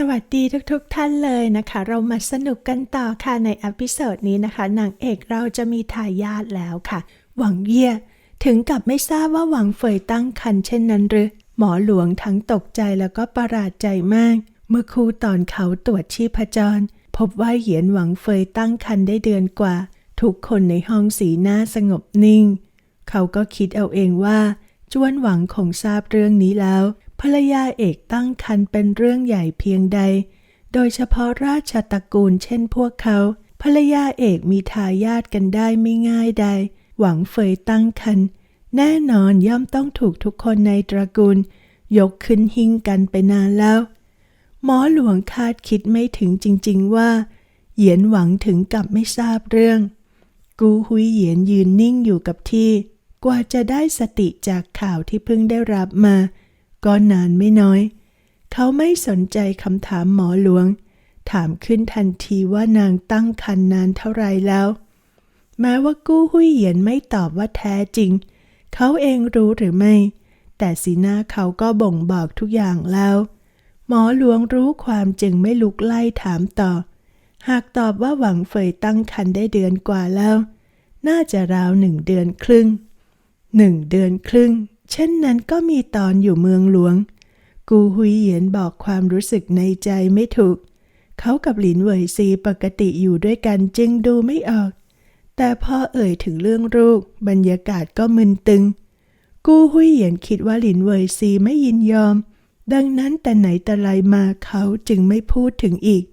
สวัสดีทุกๆทท่านเลยนะคะ เรามาสนุกกันต่อค่ะในอพิโซดนี้นะคะนางเอกเราจะมีทายาทแล้วค่ะ หวังเยี่ย ถึงกับไม่ทราบว่าหวังเฟยตั้งครรภ์เช่นนั้นหรือ หมอหลวงทั้งตกใจแล้วก็ประหลาดใจมาก เมื่อครูตอนเขาตรวจชีพจร พบว่าเหยียนหวังเฟยตั้งครรภ์ได้เดือนกว่า ทุกคนในห้องสีหน้าสงบนิ่ง เขาก็คิดเอาเองว่าจ้วนหวังคงทราบเรื่องนี้แล้ว ภรรยาเอกตั้งครรภ์เป็นเรื่องใหญ่เพียงใด โดยเฉพาะราชตระกูลเช่นพวกเขา ภรรยาเอกมีทายาทกันได้ไม่ง่ายใด หวังเฟยตั้งครรภ์แน่นอนย่อมต้องถูกทุกคนในตระกูล ยกขึ้นหิ้งกันไปนานแล้ว หมอหลวงคาดคิดไม่ถึงจริง ๆว่า เหยียนหวังถึงกับไม่ทราบเรื่อง กูหุยเหยียนยืนนิ่งอยู่กับที่ กว่าจะได้สติจากข่าวที่เพิ่งได้รับมา ก็นานไม่น้อย เขาไม่สนใจคำถามหมอหลวง ถามขึ้นทันทีว่านางตั้งครรภ์นานเท่าไรแล้ว แม้ว่ากู้หุยเหยียนไม่ตอบว่าแท้จริง เขาเองรู้หรือไม่ แต่สีหน้าเขาก็บ่งบอกทุกอย่างแล้ว หมอหลวงรู้ความจึงไม่ลุกไล่ถามต่อ หากตอบว่าหวังเฟยตั้งครรภ์ได้เดือนกว่าแล้ว น่าจะราวหนึ่งเดือนครึ่งหนึ่งเดือนครึ่ง ช่นนั้นก็มีตอนอยู่เมืองหลวง กูหุยเหยียนบอกความรู้สึกในใจไม่ถูก เขากับหลินเหวยซีปกติอยู่ด้วยกันจึงดูไม่ออก แต่พอเอ่ยถึงเรื่องลูก บรรยากาศก็มึนตึง กูหุยเหยียนคิดว่าหลินเหวยซีไม่ยินยอม ดังนั้นแต่ไหนแต่ไรมาเขาจึงไม่พูดถึงอีก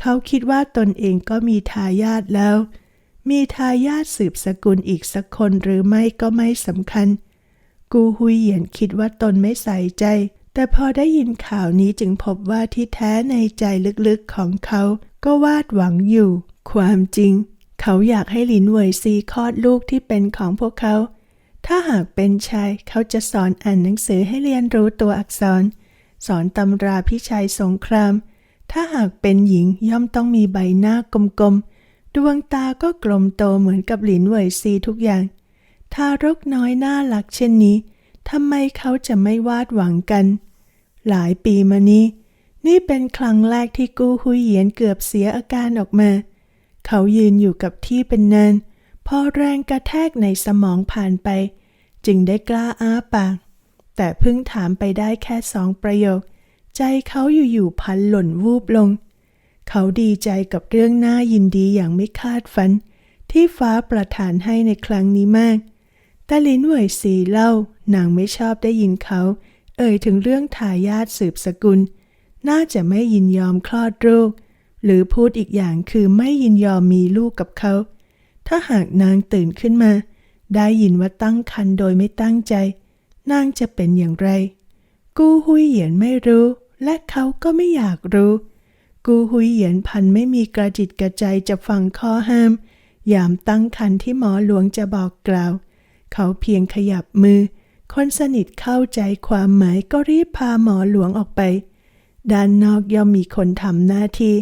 เขาคิดว่าตนเองก็มีทายาทแล้ว มีทายาทสืบสกุลอีกสักคนหรือไม่ก็ไม่สำคัญ กูหุยเหยียนคิดว่าตนไม่ใส่ใจ แต่พอได้ยินข่าวนี้จึงพบว่าที่แท้ในใจลึกๆของเขา ก็วาดหวังอยู่ ความจริง เขาอยากให้หลินเวยซีคลอดลูกที่เป็นของพวกเขา ถ้าหากเป็นชายเขาจะสอนอ่านหนังสือให้เรียนรู้ตัวอักษร สอนตำราพิชัยสงคราม ถ้าหากเป็นหญิงย่อมต้องมีใบหน้ากลมๆ ดวงตาก็กลมโตเหมือนกับหลินเวยซีทุกอย่าง ทารกน้อยน่ารักเช่นนี้ทำไมเขาจะไม่วาดหวังกัน หลายปีมานี้ นี่เป็นครั้งแรกที่กูหุยเหยียนเกือบเสียอาการออกมา เขายืนอยู่กับที่เป็นนานพอแรงกระแทกในสมองผ่านไป จึงได้กล้าอ้าปาก แต่เพิ่งถามไปได้แค่สองประโยค ใจเขาอยู่ๆพันหล่นวูบลง เขาดีใจกับเรื่องน่ายินดีอย่างไม่คาดฝัน ที่ฟ้าประทานให้ในครั้งนี้มาก แต่ลินเหวยสีเล่านางไม่ชอบได้ยินเขา เอ่ยถึงเรื่องทายาทสืบสกุล น่าจะไม่ยินยอมคลอดลูก หรือพูดอีกอย่างคือไม่ยินยอมมีลูกกับเขา ถ้าหากนางตื่นขึ้นมา ได้ยินว่าตั้งครรภ์โดยไม่ตั้งใจ นางจะเป็นอย่างไร กูหุยเหยียนไม่รู้ และเขาก็ไม่อยากรู้ กูหุยเหยียนพันไม่มีกระจิตกระใจจะฟังข้อห้าม ยามตั้งครรภ์ที่หมอหลวงจะบอกกล่าวเขาเพียงขยับมือ คนสนิทเข้าใจความหมายก็รีบพาหมอหลวงออกไป ด้านนอกย่อมมีคนทำหน้าที่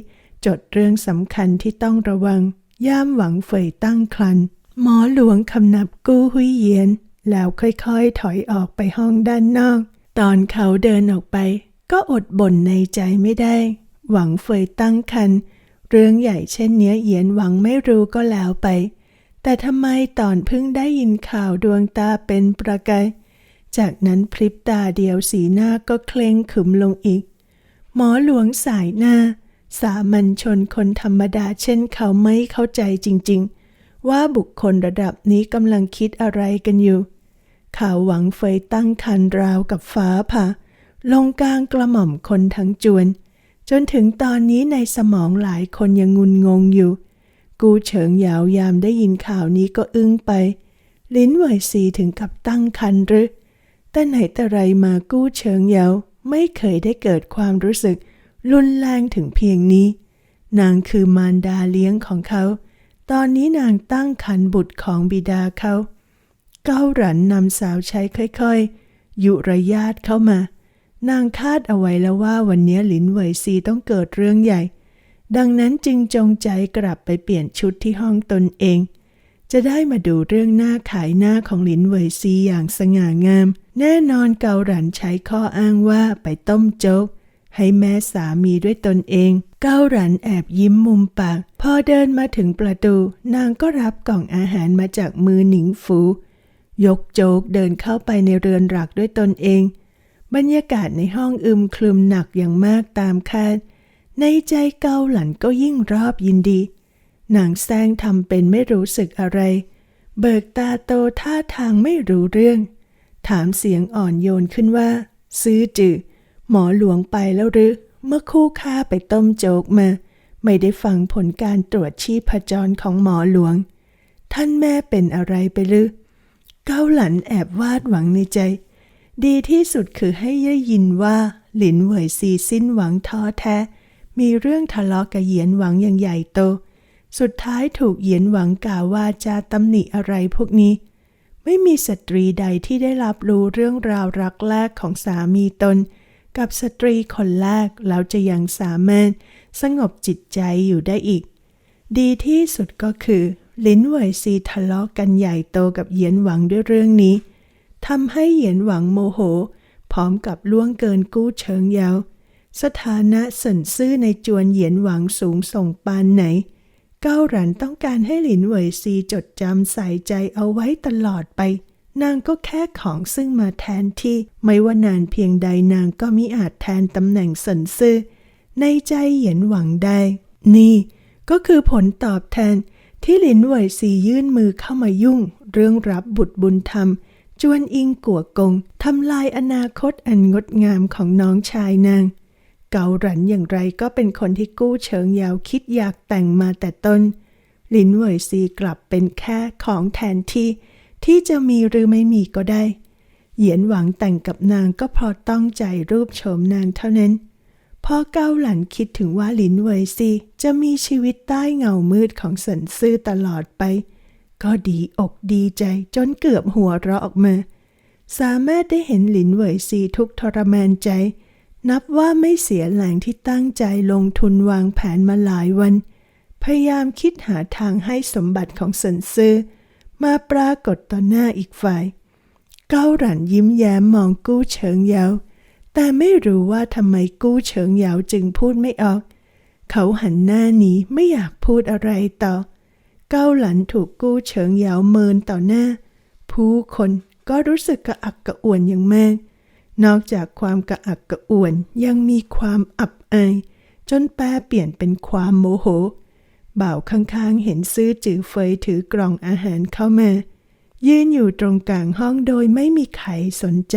จดเรื่องสำคัญที่ต้องระวัง ย่ามหวังเฟยตั้งครรภ์หมอหลวงคำนับกู้หุยเยียน แล้วค่อยๆถอยออกไปห้องด้านนอก ตอนเขาเดินออกไป ก็อดบ่นในใจไม่ได้ หวังเฟยตั้งครรภ์เรื่องใหญ่เช่นเนี้ยเยียนหวังไม่รู้ก็แล้วไป แต่ทำไมตอนเพิ่งได้ยินข่าวดวงตาเป็นประกาย จากนั้นพริบตาเดียวสีหน้าก็เคร่งขึมลงอีก หมอหลวงสายหน้า สามัญชนคนธรรมดาเช่นเขาไม่เข้าใจจริง ๆ ว่าบุคคลระดับนี้กำลังคิดอะไรกันอยู่ข่าวหวังเฟยตั้งคันราวกับฟ้าผ่าลงกลางกระหม่อมคนทั้งจวน จนถึงตอนนี้ในสมองหลายคนยังงุนงงอยู่ กูเฉิงยาวยามได้ยินข่าวนี้ก็อึ้งไป ลิ้นไหวสีถึงกับตั้งคันหรือ แต่ไหนแต่ไรมากู้เฉิงเหยาไม่เคยได้เกิดความรู้สึก รุนแรงถึงเพียงนี้ นางคือมารดาเลี้ยงของเขา ตอนนี้นางตั้งคันบุตรของบิดาเขาเก้าหรันนำสาวใช้ค่อยๆ ยุระยาตเข้ามา นางคาดเอาไว้แล้วว่าวันนี้หลินเหวยซีต้องเกิดเรื่องใหญ่ ดังนั้นจึงจงใจกลับไปเปลี่ยนชุดที่ห้องตนเอง จะได้มาดูเรื่องหน้าขายหน้าของหลินเวยซีอย่างสง่างาม แน่นอนเกาหลันใช้ข้ออ้างว่าไปต้มโจ๊กให้แม่สามีด้วยตนเอง เก้าหลันแอบยิ้มมุมปาก พอเดินมาถึงประตู นางก็รับกล่องอาหารมาจากมือหนิงฟู ยกโจกเดินเข้าไปในเรือนหลักด้วยตนเอง บรรยากาศในห้องอึมครึมหนักอย่างมากตามคาด ในใจเกาหลันก็ยิ่งรอบยินดี นางแซงทำเป็นไม่รู้สึกอะไร เบิกตาโตท่าทางไม่รู้เรื่อง ถามเสียงอ่อนโยนขึ้นว่า ซื้อจือหมอหลวงไปแล้วหรือ เมื่อคู่ค้าไปต้มโจกมา ไม่ได้ฟังผลการตรวจชีพจรของหมอหลวง ท่านแม่เป็นอะไรไปหรือเกาหลันแอบวาดหวังในใจ ดีที่สุดคือให้ได้ยินว่า หลินเหวยซีสิ้นหวังท้อแท้ มีเรื่องทะเลาะกับเหยียนหวังอย่างใหญ่โต สุดท้ายถูกเหยียนหวังกล่าวว่าจะตำหนิอะไรพวกนี้ ไม่มีสตรีใดที่ได้รับรู้เรื่องราวรักแรกของสามีตน กับสตรีคนแรกแล้วจะยังสามารถสงบจิตใจอยู่ได้อีก ดีที่สุดก็คือ ลินเหวยซีทะเลาะกันใหญ่โตกับเหยียนหวังด้วยเรื่องนี้ทำให้เหยียนหวังโมโห พร้อมกับล่วงเกินกู้เชิงยาว สถานะเสินซื่อในจวนเหยียนหวังสูงส่งปานไหน เก้าหลันต้องการให้หลินเหวยซีจดจำใส่ใจเอาไว้ตลอดไป นางก็แค่ของซึ่งมาแทนที่ ไม่ว่านานเพียงใดนางก็มิอาจแทนตำแหน่งเสินซื่อในใจเหยียนหวังได้ นี่ ก็คือผลตอบแทนที่หลินเหวยซียื่นมือเข้ามายุ่ง เรื่องรับบุตรบุญธรรม จวนอิงกัวกงทำลายอนาคตอันงดงามของน้องชายนาง เกาหลันอย่างไรก็เป็นคนที่กู้เฉิงยาวคิดอยากแต่งมาแต่ต้น ลินเวยซีกลับเป็นแค่ของแทนที่ที่จะมีหรือไม่มีก็ได้ เหยียนหวังแต่งกับนางก็พราะต้องใจรูปโฉมนางเท่านั้นพอเกาหลันคิดถึงว่าลินเวยซีจะมีชีวิตใต้เงามืดของสันซื่อตลอดไป ก็ดีอกดีใจจนเกือบหัวเราะออกมา สามารถได้เห็นหลินเวยซีทุกทรมานใจ นับว่าไม่เสียแรงที่ตั้งใจลงทุนวางแผนมาหลายวัน พยายามคิดหาทางให้สมบัติของสันซื่อมาปรากฏต่อหน้าอีกฝ่าย เก้าหลันยิ้มแย้มมองกู้เฉิงเยา แต่ไม่รู้ว่าทำไมกู้เฉิงเยาจึงพูดไม่ออก เขาหันหน้าหนีไม่อยากพูดอะไรต่อ เก้าหลันถูกกู้เฉิงเยาเมินต่อหน้า ผู้คนก็รู้สึกกระอักกระอ่วนอย่างมาก นอกจากความกระอักกระอ่วนยังมีความอับอายจนแปรเปลี่ยนเป็นความโมโห บ่าวข้างๆ เห็นซื้อจือเฟยถือกล่องอาหารเข้ามา ยืนอยู่ตรงกลางห้องโดยไม่มีใครสนใจ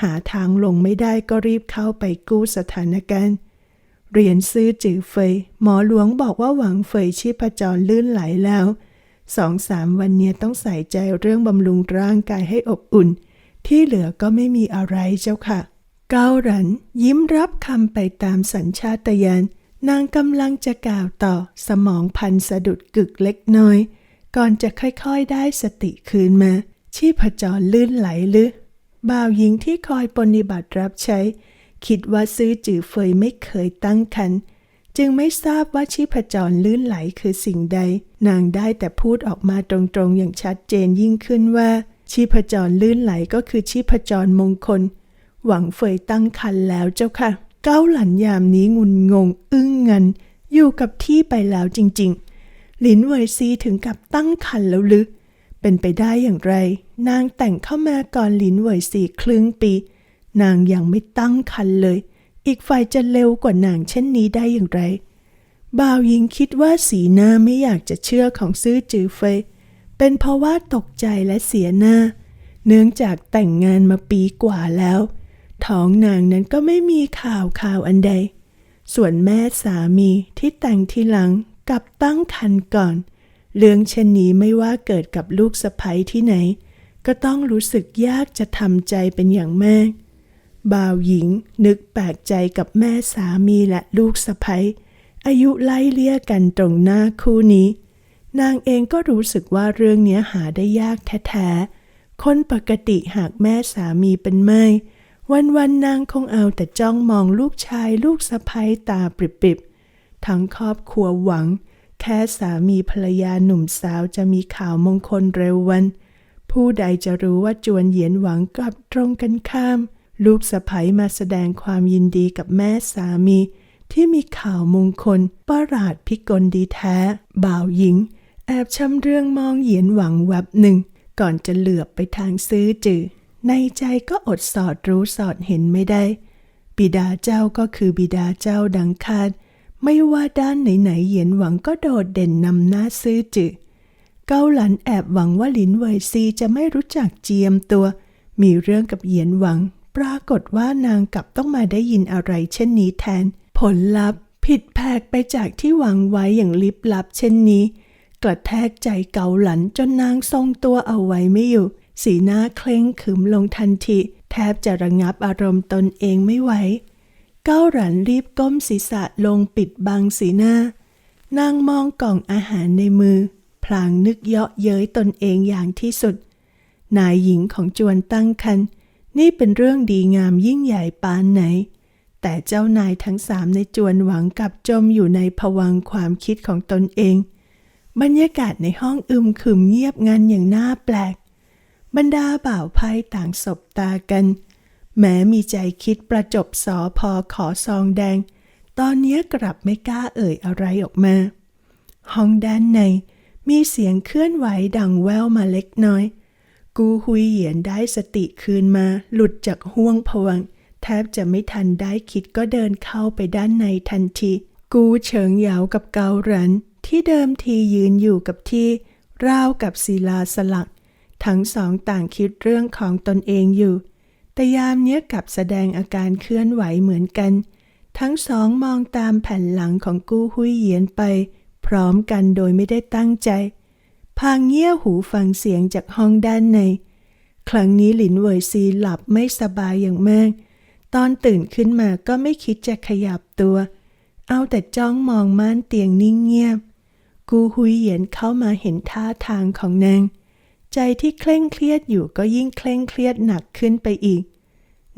หาทางลงไม่ได้ก็รีบเข้าไปกู้สถานการณ์ เรียนซื้อจือเฟย หมอหลวงบอกว่าหวังเฟยชีพจรลื่นไหลแล้วสองสามวันเนี้ยต้องใส่ใจเรื่องบำรุงร่างกายให้อบอุ่น ที่เหลือก็ไม่มีอะไรเจ้าค่ะ เกาหลันยิ้มรับคำไปตามสัญชาตญาณนางกำลังจะกล่าวต่อสมองพันสะดุดกึกเล็กน้อย ก่อนจะค่อยๆได้สติคืนมา ชีพจรลื่นไหลหรือบ่าวหญิงที่คอยปฏิบัติรับใช้ คิดว่าซื้อจือเฟยไม่เคยตั้งครรภ์จึงไม่ทราบว่าชีพจรลื่นไหลคือสิ่งใด นางได้แต่พูดออกมาตรงๆอย่างชัดเจนยิ่งขึ้นว่า ชีพจรลื่นไหลก็คือชีพจรมงคล หวังเฟยตั้งคันแล้วเจ้าค่ะ เก้าหลันยามนี้งุนงง อึ้งงัน อยู่กับที่ไปแล้วจริง ๆ หลินเวยซีถึงกับตั้งคันแล้วหรือเป็นไปได้อย่างไร นางแต่งเข้ามาก่อนหลินเวยซีครึ่งปี นางยังไม่ตั้งคันเลย อีกฝ่ายจะเร็วกว่านางเช่นนี้ได้อย่างไรบ่าวหญิงคิดว่าสีหน้าไม่อยากจะเชื่อของซื้อจือเฟย เป็นเพราะว่าตกใจและเสียหน้า เนื่องจากแต่งงานมาปีกว่าแล้ว ท้องนางนั้นก็ไม่มีข่าวข่าวอันใด ส่วนแม่สามีที่แต่งทีหลังกลับตั้งคันก่อน เรื่องเช่นนี้ไม่ว่าเกิดกับลูกสะใภ้ที่ไหน ก็ต้องรู้สึกยากจะทำใจเป็นอย่างมากบ่าวหญิงนึกแปลกใจกับแม่สามีและลูกสะใภ้อายุไล่เลี่ยกันตรงหน้าคู่นี้ นางเองก็รู้สึกว่าเรื่องเนี้หาได้ยากแท้ๆ คนปกติหากแม่สามีเป็นไม่วันๆนางคงเอาแต่จ้องมองลูกชายลูกสะใภ้ตาปริบๆ ทั้งครอบครัวหวัง แค่สามีภรรยาหนุ่มสาวจะมีข่าวมงคลเร็ววัน ผู้ใดจะรู้ว่าจวนเหยียนหวังกลับตรงกันข้าม ลูกสะใภ้มาแสดงความยินดีกับแม่สามี ที่มีข่าวมงคลประหลาดพิกลดีแท้ บ่าวหญิง แอบชำเรื่องมองเหยียนหวังแวบหนึ่ง ก่อนจะเหลือบไปทางซื้อจือ ในใจก็อดสอดรู้สอดเห็นไม่ได้ บิดาเจ้าก็คือบิดาเจ้าดังคาด ไม่ว่าด้านไหนๆเหยียนหวังก็โดดเด่นนำหน้าซื้อจือ เกาหลันแอบหวังว่าหลินเวยซีจะไม่รู้จักเจียมตัว มีเรื่องกับเหยียนหวัง ปรากฏว่านางกลับต้องมาได้ยินอะไรเช่นนี้แทน ผลลัพธ์ ผิดแผกไปจากที่หวังไว้อย่างลิบลับเช่นนี้ กระแทกใจเกาหลันจนนางทรงตัวเอาไว้ไม่อยู่ สีหน้าเคร่งขึมลงทันที แทบจะระงับอารมณ์ตนเองไม่ไหว เก้าหลันรีบก้มศีรษะลงปิดบังสีหน้า นางมองกล่องอาหารในมือ พลางนึกเยาะเย้ยตนเองอย่างที่สุด นายหญิงของจวนตั้งคัน นี่เป็นเรื่องดีงามยิ่งใหญ่ปานไหน แต่เจ้านายทั้งสามในจวนหวังกับจมอยู่ในผวังความคิดของตนเอง บรรยากาศในห้องอึมครึมเงียบงันอย่างน่าแปลก บรรดาบ่าวไพ่ต่างสบตากัน แม้มีใจคิดประจบสอพอขอซองแดง ตอนนี้กลับไม่กล้าเอ่ยอะไรออกมา ห้องด้านในมีเสียงเคลื่อนไหวดังแววมาเล็กน้อย กูฮุยเหยียนได้สติคืนมาหลุดจากห่วงผวัง แทบจะไม่ทันได้คิดก็เดินเข้าไปด้านในทันที กูเฉิงเหยาวกับเกาหรัน ที่เดิมทียืนอยู่กับที่ราวกับศิลาสลัก ทั้งสองต่างคิดเรื่องของตนเองอยู่ แต่ยามเนี้ยกลับแสดงอาการเคลื่อนไหวเหมือนกัน ทั้งสองมองตามแผ่นหลังของกู้หุยเหยียนไป พร้อมกันโดยไม่ได้ตั้งใจ พางเงี่ยหูฟังเสียงจากห้องด้านใน ครั้งนี้หลินเวยซีหลับไม่สบายอย่างมาก ตอนตื่นขึ้นมาก็ไม่คิดจะขยับตัว เอาแต่จ้องมองม่านเตียงนิ่งเงียบ กูหุยเหยียนเข้ามาเห็นท่าทางของนาง ใจที่เคร่งเครียดอยู่ก็ยิ่งเคร่งเครียดหนักขึ้นไปอีก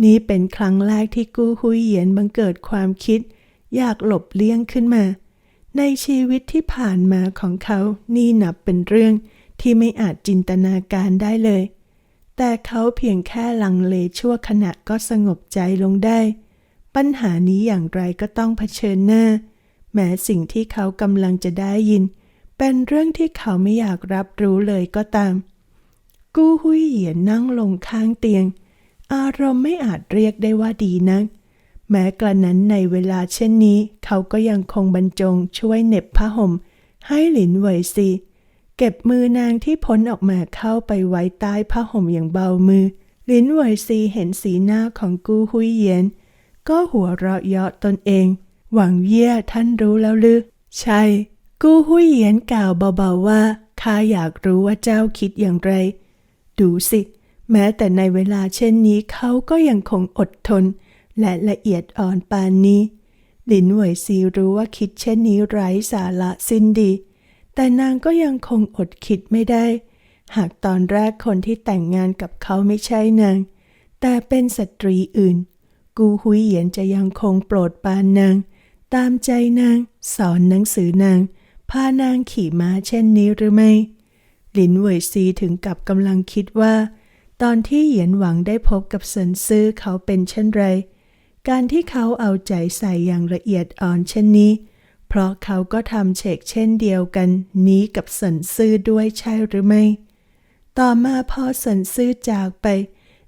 นี่เป็นครั้งแรกที่กูฮุยเหยียนบังเกิดความคิด อยากหลบเลี่ยงขึ้นมา ในชีวิตที่ผ่านมาของเขา นี่นับเป็นเรื่องที่ไม่อาจจินตนาการได้เลย แต่เขาเพียงแค่ลังเลชั่วขณะก็สงบใจลงได้ ปัญหานี้อย่างไรก็ต้องเผชิญหน้า แม้สิ่งที่เขากำลังจะได้ยิน เป็นเรื่องที่เขาไม่อยากรับรู้เลยก็ตาม กู้ฮุยเหยียนนั่งลงข้างเตียง อารมณ์ไม่อาจเรียกได้ว่าดีนัก แม้กระนั้นในเวลาเช่นนี้ เขาก็ยังคงบรรจงช่วยเหน็บผ้าห่ม ให้หลินเหวยซีเก็บมือนางที่พ้นออกมาเข้าไปไว้ใต้ผ้าห่มอย่างเบามือ หลินเหวยซีเห็นสีหน้าของกูฮุยเหยียน ก็หัวเราะเยาะตนเอง หวังเยี่ยท่านรู้แล้วหรือ ใช่ กูฮุยเหยียนกล่าวเบาๆว่าข้าอยากรู้ว่าเจ้าคิดอย่างไร ดูสิ แม้แต่ในเวลาเช่นนี้เขาก็ยังคงอดทน และละเอียดอ่อนปานนี้หลินเหวยซีรู้ว่าคิดเช่นนี้ไร้สาระสิ้นดี แต่นางก็ยังคงอดคิดไม่ได้ หากตอนแรกคนที่แต่งงานกับเขาไม่ใช่นาง แต่เป็นสตรีอื่น กูฮุยเหยียนจะยังคงโปรดปานนาง ตามใจนาง สอนหนังสือนาง พานางขี่ม้าเช่นนี้หรือไม่หลินเหวยซีถึงกับกำลังคิดว่า ตอนที่เหยียนหวังได้พบกับเซินซื่อเขาเป็นเช่นไร การที่เขาเอาใจใส่อย่างละเอียดอ่อนเช่นนี้ เพราะเขาก็ทำเชกเช่นเดียวกันนี้กับเซินซื่อด้วยใช่หรือไม่ ต่อมาพอเซินซื่อจากไป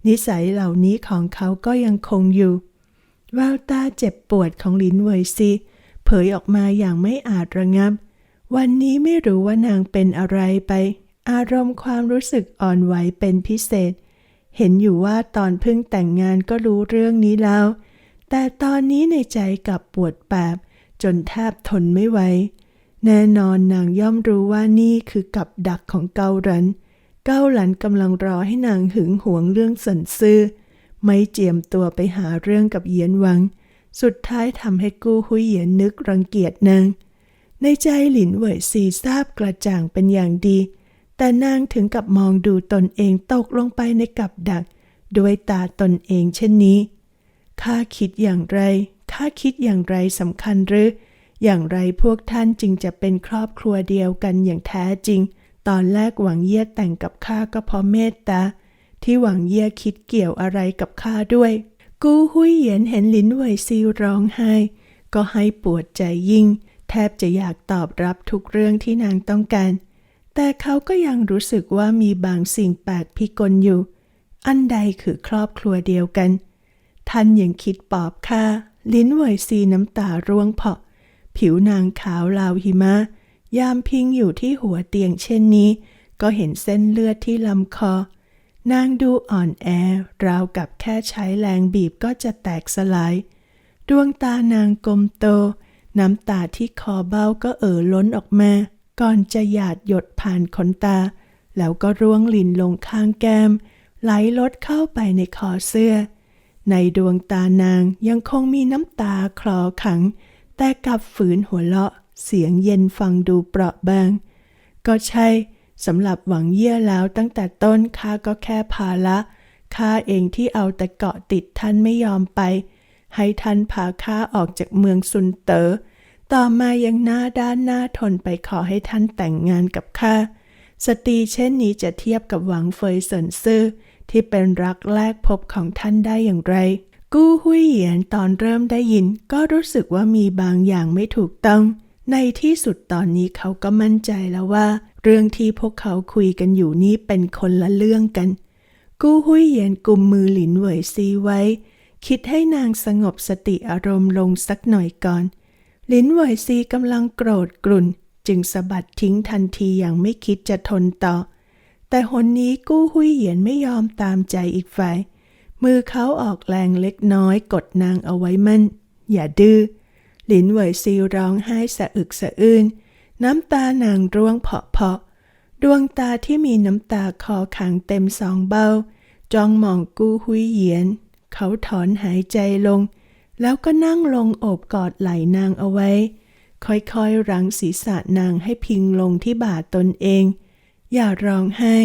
นิสัยเหล่านี้ของเขาก็ยังคงอยู่แววตาเจ็บปวดของลินเวยซีเผยออกมาอย่างไม่อาจระงับ วันนี้ไม่รู้ว่านางเป็นอะไรไป อารมณ์ความรู้สึกอ่อนไหวเป็นพิเศษ เห็นอยู่ว่าตอนเพิ่งแต่งงานก็รู้เรื่องนี้แล้ว แต่ตอนนี้ในใจกับปวดแปบ จนแทบทนไม่ไหว แน่นอนนางย่อมรู้ว่านี่คือกับดักของเกาหลัน เกาหลันกำลังรอให้นางหึงหวงเรื่องสันซื่อ ไม่เจียมตัวไปหาเรื่องกับเหยียนหวัง สุดท้ายทำให้กู้หุยเหยียนนึกรังเกียจนาง ในใจหลินเหวยซีทราบกระจ่างเป็นอย่างดี แต่นางถึงกับมองดูตนเองตกลงไปในกับดัก ด้วยตาตนเองเช่นนี้ ข้าคิดอย่างไร ข้าคิดอย่างไรสำคัญหรือ อย่างไรพวกท่านจึงจะเป็นครอบครัวเดียวกันอย่างแท้จริง ตอนแรกหวังเยี่ยแต่งกับข้าก็เพราะเมตตา ที่หวังเยี่ยคิดเกี่ยวอะไรกับข้าด้วย กู้หุยเหยียนเห็นลินเหวยซีร้องไห้ ก็ให้ปวดใจยิ่ง แทบจะอยากตอบรับทุกเรื่องที่นางต้องการ แต่เขาก็ยังรู้สึกว่ามีบางสิ่งแปลกพิกลอยู่ อันใดคือครอบครัวเดียวกัน ท่านยังคิดปอบค่า ลิ้นเหวยซีน้ำตาร่วงเพาะ ผิวนางขาวลาวหิมะ ยามพิงอยู่ที่หัวเตียงเช่นนี้ ก็เห็นเส้นเลือดที่ลำคอ นางดูอ่อนแอ ราวกับแค่ใช้แรงบีบก็จะแตกสลาย ดวงตานางกลมโต น้ำตาที่คอเบ้าก็เอ่อล้นออกมา ก่อนจะหยาดหยดผ่านขนตา แล้วก็ร่วงลินลงข้างแก้ม ไหลลดเข้าไปในคอเสื้อ ในดวงตานางยังคงมีน้ำตาคลอขัง แต่กลับฝืนหัวเราะ เสียงเย็นฟังดูเปราะบาง ก็ใช่สำหรับหวังเยี่ยแล้วตั้งแต่ต้นข้าก็แค่ภาละข้าเองที่เอาแต่เกาะติดท่านไม่ยอมไป ให้ท่านพาข้าออกจากเมืองซุนเตอ๋อต่อมายังหน้าด้านหน้าทนไปขอให้ท่านแต่งงานกับข้าสตรีเช่นนี้จะเทียบกับหวังเฟยเซินซื่อที่เป็นรักแรกพบของท่านได้อย่างไร กู้หุยเหยียนตอนเริ่มได้ยิน ก็รู้สึกว่ามีบางอย่างไม่ถูกต้อง ในที่สุดตอนนี้เขาก็มั่นใจแล้วว่า เรื่องที่พวกเขาคุยกันอยู่นี้เป็นคนละเรื่องกัน กู้หุยเหยียนกุมมือหลินเหวยซีไว้ คิดให้นางสงบสติอารมณ์ลงสักหน่อยก่อน ลินเหวซีกำลังโกรธกรุ่น จึงสะบัดทิ้งทันทีอย่างไม่คิดจะทนต่อ แต่หนนี้กู้หุยเหยียนไม่ยอมตามใจอีกฝ่าย มือเขาออกแรงเล็กน้อยกดนางเอาไว้มั่น อย่าดื้อหลินเหวซีร้องไห้สะอึกสะอื้นน้ำตานางร่วงเพาะๆดวงตาที่มีน้ำตาคอขังเต็มสองเบ้า จ้องมองกู้หุยเหยียน เขาถอนหายใจลง แล้วก็นั่งลงโอบกอดไหล่นางเอาไว้ ค่อยๆ รั้งศีรษะนางให้พิงลงที่บ่าตนเอง อย่าร้องไห้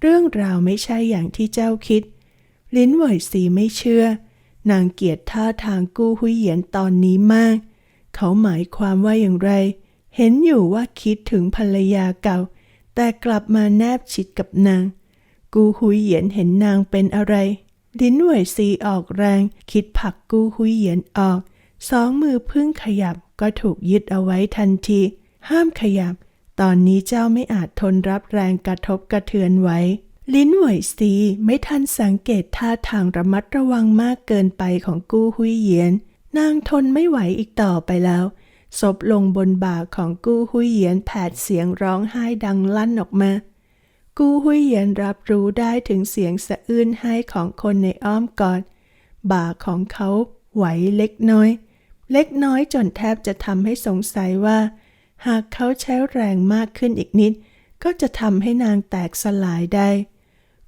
เรื่องราวไม่ใช่อย่างที่เจ้าคิด ลิ้นเหวยสีไม่เชื่อ นางเกียดท่าทางกู้หุยเหยียนตอนนี้มาก เขาหมายความว่าอย่างไร เห็นอยู่ว่าคิดถึงภรรยาเก่า แต่กลับมาแนบชิดกับนาง กูหุยเหยียนเห็นนางเป็นอะไร ลิ้นเหวยซีออกแรง คิดผลักกู้หุยเหยียนออก สองมือพึ่งขยับก็ถูกยึดเอาไว้ทันที ห้ามขยับ ตอนนี้เจ้าไม่อาจทนรับแรงกระทบกระเทือนไว้ ลิ้นเหวยซีไม่ทันสังเกตท่าทางระมัดระวังมากเกินไปของกู้หุยเหยียน นางทนไม่ไหวอีกต่อไปแล้วศพลงบนบ่าของกู้หุยเหยียนแผดเสียงร้องไห้ดังลั่นออกมา กู้หุยเหยียนรับรู้ได้ถึงเสียงสะอื้นไห้ของคนในอ้อมกอด บ่าของเขาไหวเล็กน้อย เล็กน้อยจนแทบจะทำให้สงสัยว่า หากเขาใช้แรงมากขึ้นอีกนิด ก็จะทำให้นางแตกสลายได้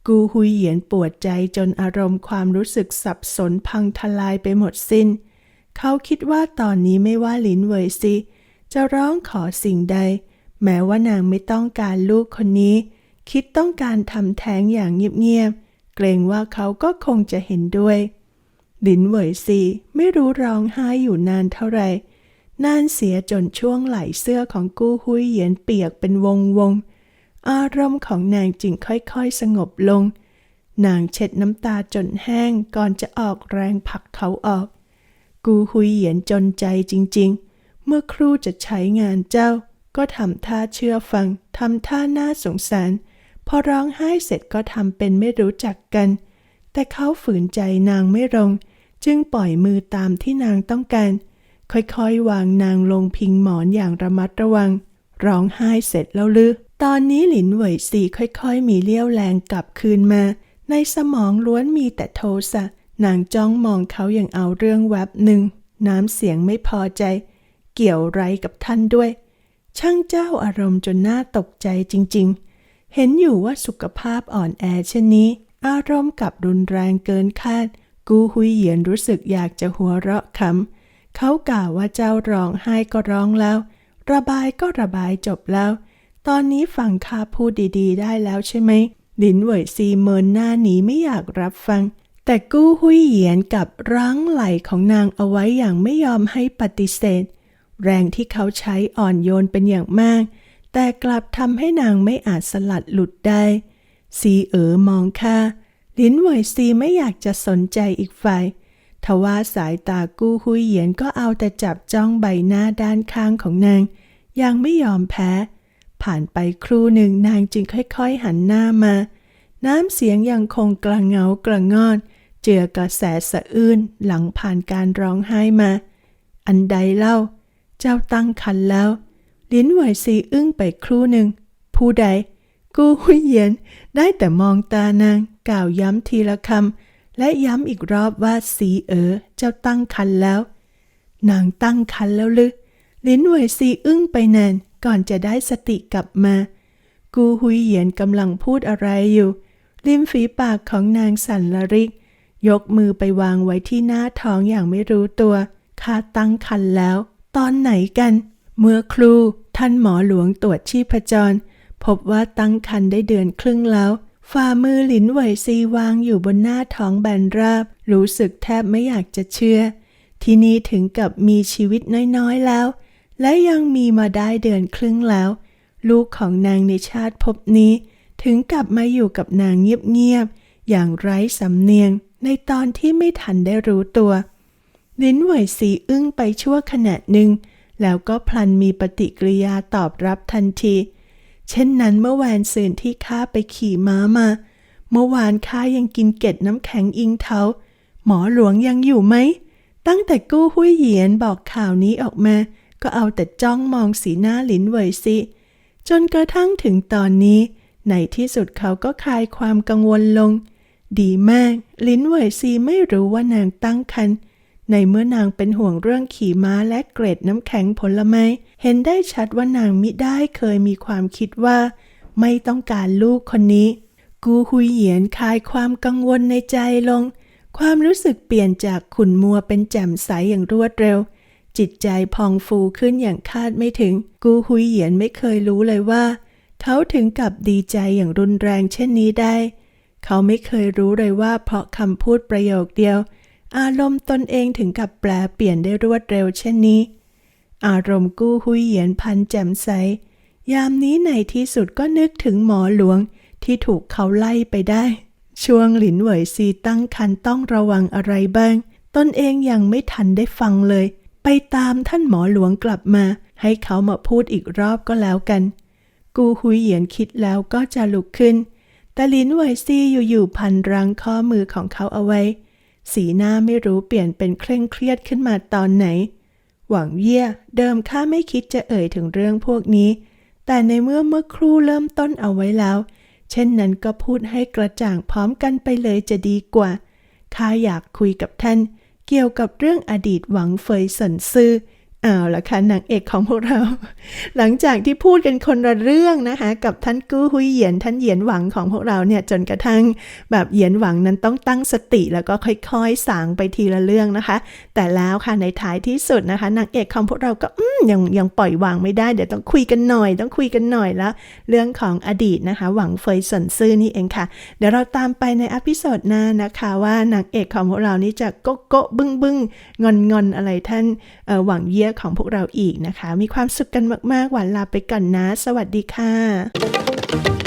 กูหุยเหยียนปวดใจจนอารมณ์ความรู้สึกสับสนพังทลายไปหมดสิ้น เขาคิดว่าตอนนี้ไม่ว่าลินเวยซีจะร้องขอสิ่งใด แม้ว่านางไม่ต้องการลูกคนนี้ คิดต้องการทำแท้งอย่างเงียบๆ เกรงว่าเขาก็คงจะเห็นด้วย หลินเหวยซีไม่รู้ร้องไห้อยู่นานเท่าไหร่นานเสียจนช่วงไหลเสื้อของกู้หุยเหยียนเปียกเป็นวงวงๆอารมณ์ของนางจึงค่อยๆ สงบลง นางเช็ดน้ำตาจนแห้งก่อนจะออกแรงผลักเขาออก กูหุยเหยียนจนใจจริงๆ เมื่อครูจะใช้งานเจ้า ก็ทำท่าเชื่อฟังทำท่าน่าสงสาร พอร้องไห้เสร็จก็ทำเป็นไม่รู้จักกัน แต่เขาฝืนใจนางไม่ลง จึงปล่อยมือตามที่นางต้องการ ค่อยๆ วางนางลงพิงหมอนอย่างระมัดระวัง ร้องไห้เสร็จแล้วลือ ตอนนี้หลินเหวยซีค่อยๆ มีเลี้ยวแรงกลับคืนมา ในสมองล้วนมีแต่โทสะ นางจ้องมองเขาอย่างเอาเรื่องแวบหนึ่ง น้ำเสียงไม่พอใจ เกี่ยวไรกับท่านด้วย ช่างเจ้าอารมณ์จนน่าตกใจจริง ๆ เห็นอยู่ว่าสุขภาพอ่อนแอเช่นนี้ อารมณ์กับรุนแรงเกินคาด กูหุยเหยียนรู้สึกอยากจะหัวเราะขำเขากล่าวว่าเจ้าร้องไห้ก็ร้องแล้ว ระบายก็ระบายจบแล้ว ตอนนี้ฟังข้าพูดดีๆ ได้แล้วใช่ไหมลินเหวยซีเมินหน้าหนีไม่อยากรับฟัง แต่กู้หุยเหยียนกับรั้งไหลของนางเอาไว้อย่างไม่ยอมให้ปฏิเสธ แรงที่เขาใช้อ่อนโยนเป็นอย่างมาก แต่กลับทำให้นางไม่อาจสลัดหลุดได้ ซีเอ๋อมองข้าลิ้นเหวยซีไม่อยากจะสนใจอีกฝ่ายทว่าสายตากู้หุยเหยียนก็เอาแต่จับจ้องใบหน้าด้านข้างของนาง ยังไม่ยอมแพ้ ผ่านไปครู่หนึ่งนางจึงค่อยๆหันหน้ามา น้ำเสียงยังคงกระเงากระงอน เจือกระแสสะอื้นหลังผ่านการร้องไห้มา อันใดเล่า เจ้าตั้งคันแล้ว ลิ้นไหวซีอึ้งไปครู่หนึ่ง ผู้ใด กูหุยเหยียน ได้แต่มองตานางกล่าวย้ำทีละคำ และย้ำอีกรอบว่าสีเอ๋อเจ้าตั้งคันแล้ว นางตั้งคันแล้วลึลิ้นไหวซีอึ้งไปนานก่อนจะได้สติกลับมา กูหุยเหยียนกำลังพูดอะไรอยู่ ริมฝีปากของนางสันละริก ยกมือไปวางไว้ที่หน้าท้องอย่างไม่รู้ตัวข้าตั้งคันแล้ว ตอนไหนกัน เมื่อครู ท่านหมอหลวงตรวจชีพจร พบว่าตั้งคันได้เดือนครึ่งแล้ว ฝ่ามือหลินไหวซีวางอยู่บนหน้าท้องแบนราบ รู้สึกแทบไม่อยากจะเชื่อ ที่นี่ถึงกับมีชีวิตน้อยๆแล้ว และยังมีมาได้เดือนครึ่งแล้ว ลูกของนางในชาติภพนี้ ถึงกลับมาอยู่กับนางเงียบๆอย่างไร้สำเนียง ในตอนที่ไม่ทันได้รู้ตัวลิ้นไหวสีอึ้งไปชั่วขณะหนึ่ง แล้วก็พลันมีปฏิกิริยาตอบรับทันที เช่นนั้นเมื่อวานซืนที่ข้าไปขี่ม้ามา เมื่อวานข้ายังกินเกล็ดน้ำแข็งอิงเทาหมอหลวงยังอยู่ไหม ตั้งแต่กู้หุ้ยเหยียนบอกข่าวนี้ออกมา ก็เอาแต่จ้องมองสีหน้าหลินเหวยซิ จนกระทั่งถึงตอนนี้ ในที่สุดเขาก็คลายความกังวลลง ดีมาก ลิ้นเหวยซีไม่รู้ว่านางตั้งครรภ์ ในเมื่อนางเป็นห่วงเรื่องขี่ม้าและเกรดน้ำแข็งผลไม้ เห็นได้ชัดว่านางมิได้เคยมีความคิดว่า ไม่ต้องการลูกคนนี้ กูหุยเหยียนคลายความกังวลในใจลง ความรู้สึกเปลี่ยนจากขุนมัวเป็นแจ่มใสอย่างรวดเร็ว จิตใจพองฟูขึ้นอย่างคาดไม่ถึง กูหุยเหยียนไม่เคยรู้เลยว่า เขาถึงกับดีใจอย่างรุนแรงเช่นนี้ได้ เขาไม่เคยรู้เลยว่าเพราะคำพูดประโยคเดียว อารมณ์ตนเองถึงกับแปลเปลี่ยนได้รวดเร็วเช่นนี้ อารมณ์กู้หุยเหยียนพันแจ่มใส ยามนี้ในที่สุดก็นึกถึงหมอหลวงที่ถูกเขาไล่ไปได้ ช่วงหลินเหวยซีตั้งคันต้องระวังอะไรบ้าง ตนเองยังไม่ทันได้ฟังเลย ไปตามท่านหมอหลวงกลับมา ให้เขามาพูดอีกรอบก็แล้วกัน กูหุยเหยียนคิดแล้วก็จะลุกขึ้น แต่ลินเหวยซีอยู่ๆพันรังข้อมือของเขาเอาไว้ สีหน้าไม่รู้เปลี่ยนเป็นเคร่งเครียดขึ้นมาตอนไหน หวังเยี่ยเดิมข้าไม่คิดจะเอ่ยถึงเรื่องพวกนี้ แต่ในเมื่อเมื่อครู่เริ่มต้นเอาไว้แล้ว เช่นนั้นก็พูดให้กระจ่างพร้อมกันไปเลยจะดีกว่าข้าอยากคุยกับท่าน เกี่ยวกับเรื่องอดีตหวังเฟยสันซื่อ เอาละค่ะนางเอกของพวกเรา หลังจากที่พูดกันคนละเรื่องนะคะ กับท่านกู้หุยเหยียนท่านเหยียนหวังของพวกเราเนี่ยจนกระทั่งแบบเหยียนหวังนั้นต้องตั้งสติแล้วก็ค่อยๆสางไปทีละเรื่องนะคะ แต่แล้วค่ะในท้ายที่สุดนะคะนางเอกของพวกเราก็ยังยังปล่อยวางไม่ได้เดี๋ยวต้องคุยกันหน่อย ต้องคุยกันหน่อยแล้ว เรื่องของอดีตนะคะ หวังเฟยสนซื่อนี่เองค่ะ เดี๋ยวเราตามไปในอพิโซดหน้านะคะว่านางเอกของพวกเรานี่จะโกโก้บึ้งบึ้งงอนงอนอะไรท่านหวังเยี่ยของพวกเราอีกนะคะ มีความสุขกันมากๆหวานลาไปก่อนนะ สวัสดีค่ะ